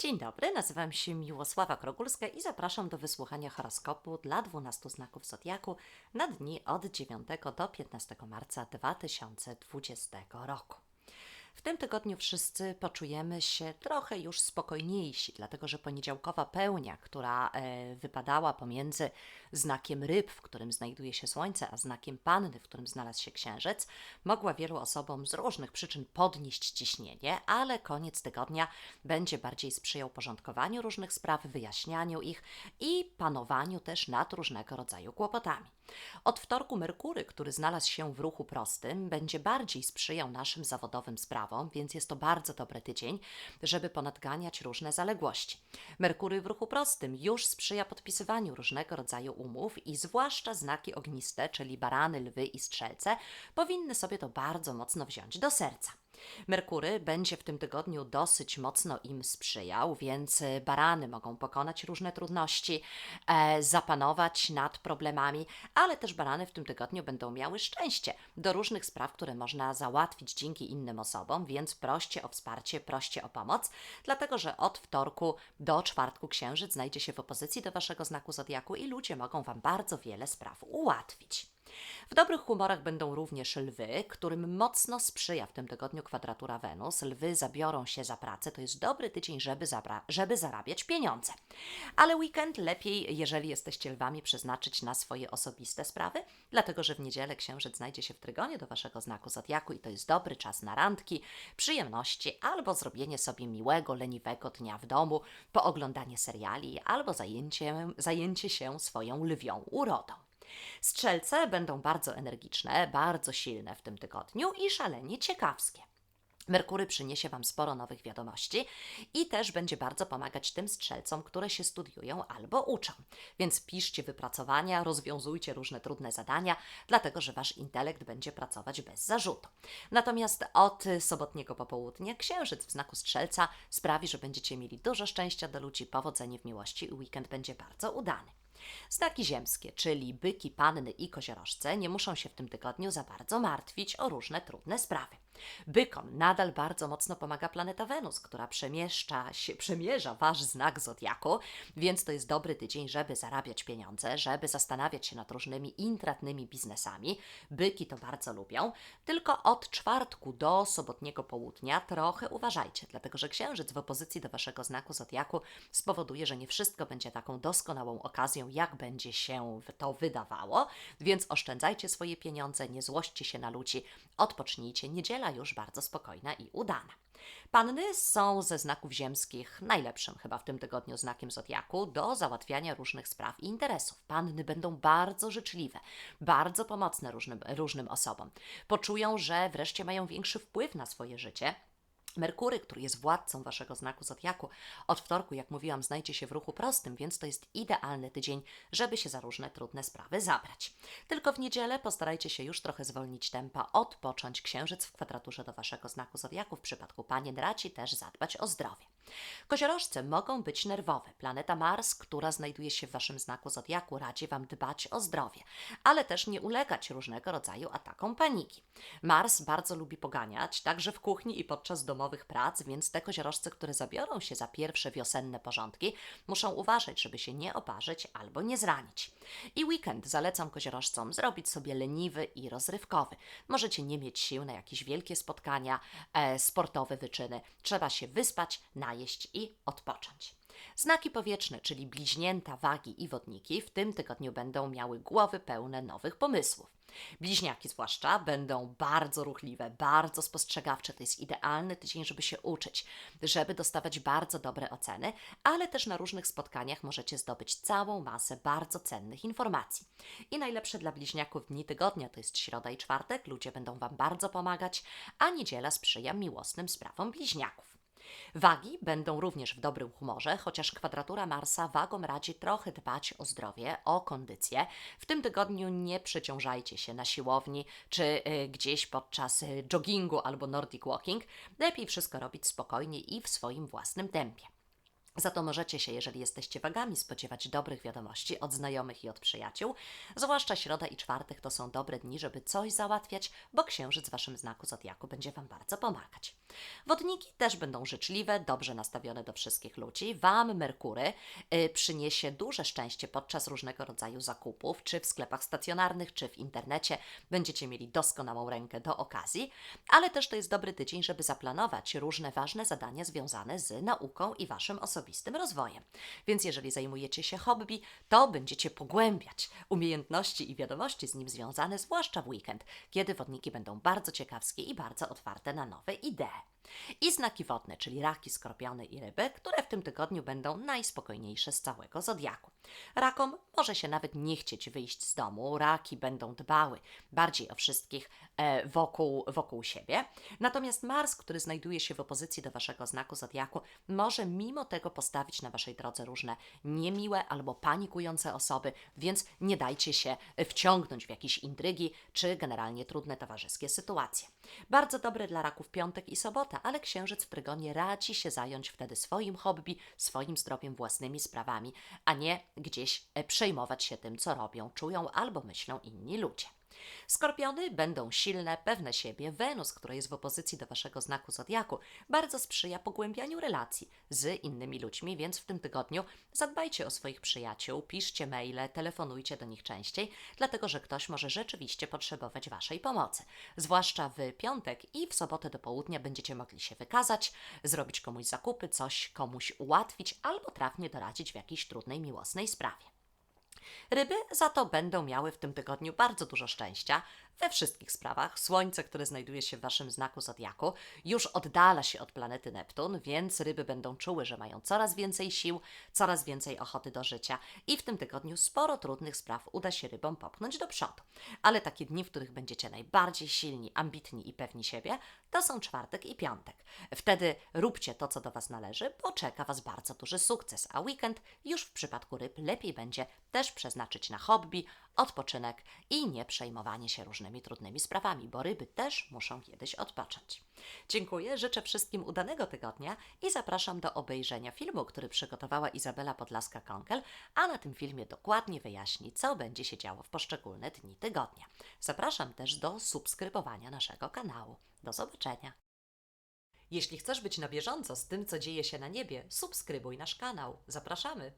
Dzień dobry, nazywam się Miłosława Krogulska i zapraszam do wysłuchania horoskopu dla 12 znaków Zodiaku na dni od 9 do 15 marca 2020 roku. W tym tygodniu wszyscy poczujemy się trochę już spokojniejsi, dlatego że poniedziałkowa pełnia, która e, wypadała pomiędzy znakiem ryb, w którym znajduje się Słońce, a znakiem panny, w którym znalazł się Księżyc, mogła wielu osobom z różnych przyczyn podnieść ciśnienie, ale koniec tygodnia będzie bardziej sprzyjał porządkowaniu różnych spraw, wyjaśnianiu ich i panowaniu też nad różnego rodzaju kłopotami. Od wtorku Merkury, który znalazł się w ruchu prostym, będzie bardziej sprzyjał naszym zawodowym sprawom, więc jest to bardzo dobry tydzień, żeby ponadganiać różne zaległości. Merkury w ruchu prostym już sprzyja podpisywaniu różnego rodzaju umów i zwłaszcza znaki ogniste, czyli barany, lwy i strzelce, powinny sobie to bardzo mocno wziąć do serca. Merkury będzie w tym tygodniu dosyć mocno im sprzyjał, więc e, barany mogą pokonać różne trudności, e, zapanować nad problemami, ale też barany w tym tygodniu będą miały szczęście do różnych spraw, które można załatwić dzięki innym osobom, więc proście o wsparcie, proście o pomoc, dlatego że od wtorku do czwartku księżyc znajdzie się w opozycji do waszego znaku zodiaku i ludzie mogą wam bardzo wiele spraw ułatwić. W dobrych humorach będą również lwy, którym mocno sprzyja w tym tygodniu kwadratura Wenus. Lwy zabiorą się za pracę, to jest dobry tydzień, żeby, żeby zarabiać pieniądze. Ale weekend lepiej, jeżeli jesteście lwami, przeznaczyć na swoje osobiste sprawy, dlatego że w niedzielę księżyc znajdzie się w trygonie do waszego znaku zodiaku i to jest dobry czas na randki, przyjemności albo zrobienie sobie miłego, leniwego dnia w domu, pooglądanie seriali albo zajęcie, zajęcie się swoją lwią urodą. Strzelce będą bardzo energiczne, bardzo silne w tym tygodniu i szalenie ciekawskie. Merkury przyniesie Wam sporo nowych wiadomości i też będzie bardzo pomagać tym strzelcom, które się studiują albo uczą. Więc piszcie wypracowania, rozwiązujcie różne trudne zadania, dlatego że Wasz intelekt będzie pracować bez zarzutu. Natomiast od sobotniego popołudnia Księżyc w znaku strzelca sprawi, że będziecie mieli dużo szczęścia do ludzi, powodzenie w miłości i weekend będzie bardzo udany. Znaki ziemskie, czyli byki, panny i koziorożce, nie muszą się w tym tygodniu za bardzo martwić o różne trudne sprawy. Bykom nadal bardzo mocno pomaga planeta Wenus, która przemieszcza się, przemierza wasz znak zodiaku, więc to jest dobry tydzień, żeby zarabiać pieniądze, żeby zastanawiać się nad różnymi intratnymi biznesami. Byki to bardzo lubią, tylko od czwartku do sobotniego południa trochę uważajcie, dlatego że księżyc w opozycji do waszego znaku zodiaku spowoduje, że nie wszystko będzie taką doskonałą okazją, jak będzie się to wydawało, więc oszczędzajcie swoje pieniądze, nie złoście się na ludzi, odpocznijcie. Niedziela już bardzo spokojna i udana. Panny są ze znaków ziemskich najlepszym chyba w tym tygodniu znakiem zodiaku do załatwiania różnych spraw i interesów. Panny będą bardzo życzliwe, bardzo pomocne różnym, różnym osobom. Poczują, że wreszcie mają większy wpływ na swoje życie Merkury, który jest władcą waszego znaku zodiaku, od wtorku, jak mówiłam, znajdzie się w ruchu prostym, więc to jest idealny tydzień, żeby się za różne trudne sprawy zabrać. Tylko w niedzielę postarajcie się już trochę zwolnić tempa, odpocząć. Księżyc w kwadraturze do waszego znaku zodiaku w przypadku panien raci też zadbać o zdrowie. Koziorożce mogą być nerwowe. Planeta Mars, która znajduje się w waszym znaku zodiaku, radzi wam dbać o zdrowie, ale też nie ulegać różnego rodzaju atakom paniki. Mars bardzo lubi poganiać, także w kuchni i podczas domowych prac, więc te koziorożce, które zabiorą się za pierwsze wiosenne porządki, muszą uważać, żeby się nie oparzyć albo nie zranić. I weekend zalecam koziorożcom zrobić sobie leniwy i rozrywkowy. Możecie nie mieć sił na jakieś wielkie spotkania, e, sportowe wyczyny. Trzeba się wyspać, najeść i odpocząć. Znaki powietrzne, czyli bliźnięta, wagi i wodniki, w tym tygodniu będą miały głowy pełne nowych pomysłów. Bliźniaki zwłaszcza będą bardzo ruchliwe, bardzo spostrzegawcze. To jest idealny tydzień, żeby się uczyć, żeby dostawać bardzo dobre oceny, ale też na różnych spotkaniach możecie zdobyć całą masę bardzo cennych informacji. I najlepsze dla bliźniaków dni tygodnia to jest środa i czwartek. Ludzie będą Wam bardzo pomagać, a niedziela sprzyja miłosnym sprawom bliźniaków. Wagi będą również w dobrym humorze, chociaż kwadratura Marsa wagom radzi trochę dbać o zdrowie, o kondycję. W tym tygodniu nie przeciążajcie się na siłowni czy y, gdzieś podczas y, joggingu albo nordic walking. Lepiej wszystko robić spokojnie i w swoim własnym tempie. Za to możecie się, jeżeli jesteście wagami, spodziewać dobrych wiadomości od znajomych i od przyjaciół. Zwłaszcza środa i czwartek to są dobre dni, żeby coś załatwiać, bo księżyc w waszym znaku zodiaku będzie wam bardzo pomagać. Wodniki też będą życzliwe, dobrze nastawione do wszystkich ludzi. Wam Merkury y, przyniesie duże szczęście podczas różnego rodzaju zakupów, czy w sklepach stacjonarnych, czy w internecie. Będziecie mieli doskonałą rękę do okazji, ale też to jest dobry tydzień, żeby zaplanować różne ważne zadania związane z nauką i waszym osobistym rozwojem. Więc jeżeli zajmujecie się hobby, to będziecie pogłębiać umiejętności i wiadomości z nim związane, zwłaszcza w weekend, kiedy wodniki będą bardzo ciekawskie i bardzo otwarte na nowe idee. I znaki wodne, czyli raki, skorpiony i ryby, które w tym tygodniu będą najspokojniejsze z całego zodiaku. Rakom może się nawet nie chcieć wyjść z domu, raki będą dbały bardziej o wszystkich e, wokół, wokół siebie. Natomiast Mars, który znajduje się w opozycji do waszego znaku zodiaku, może mimo tego postawić na waszej drodze różne niemiłe albo panikujące osoby, więc nie dajcie się wciągnąć w jakieś intrygi czy generalnie trudne towarzyskie sytuacje. Bardzo dobre dla raków piątek i ale księżyc w trygonie radzi się zająć wtedy swoim hobby, swoim zdrowiem, własnymi sprawami, a nie gdzieś e, przejmować się tym, co robią, czują albo myślą inni ludzie. Skorpiony będą silne, pewne siebie. Wenus, która jest w opozycji do waszego znaku zodiaku, bardzo sprzyja pogłębianiu relacji z innymi ludźmi, więc w tym tygodniu zadbajcie o swoich przyjaciół, piszcie maile, telefonujcie do nich częściej, dlatego że ktoś może rzeczywiście potrzebować waszej pomocy. Zwłaszcza w piątek i w sobotę do południa będziecie mogli się wykazać, zrobić komuś zakupy, coś komuś ułatwić albo trafnie doradzić w jakiejś trudnej, miłosnej sprawie. Ryby za to będą miały w tym tygodniu bardzo dużo szczęścia we wszystkich sprawach. Słońce, które znajduje się w waszym znaku zodiaku, już oddala się od planety Neptun, więc ryby będą czuły, że mają coraz więcej sił, coraz więcej ochoty do życia i w tym tygodniu sporo trudnych spraw uda się rybom popchnąć do przodu. Ale takie dni, w których będziecie najbardziej silni, ambitni i pewni siebie, to są czwartek i piątek. Wtedy róbcie to, co do was należy, bo czeka was bardzo duży sukces, a weekend już w przypadku ryb lepiej będzie też przeznaczyć na hobby, odpoczynek i nie przejmowanie się różnymi trudnymi sprawami, bo ryby też muszą kiedyś odpocząć. Dziękuję, życzę wszystkim udanego tygodnia i zapraszam do obejrzenia filmu, który przygotowała Izabela Podlaska-Konkel, a na tym filmie dokładnie wyjaśni, co będzie się działo w poszczególne dni tygodnia. Zapraszam też do subskrybowania naszego kanału. Do zobaczenia! Jeśli chcesz być na bieżąco z tym, co dzieje się na niebie, subskrybuj nasz kanał. Zapraszamy!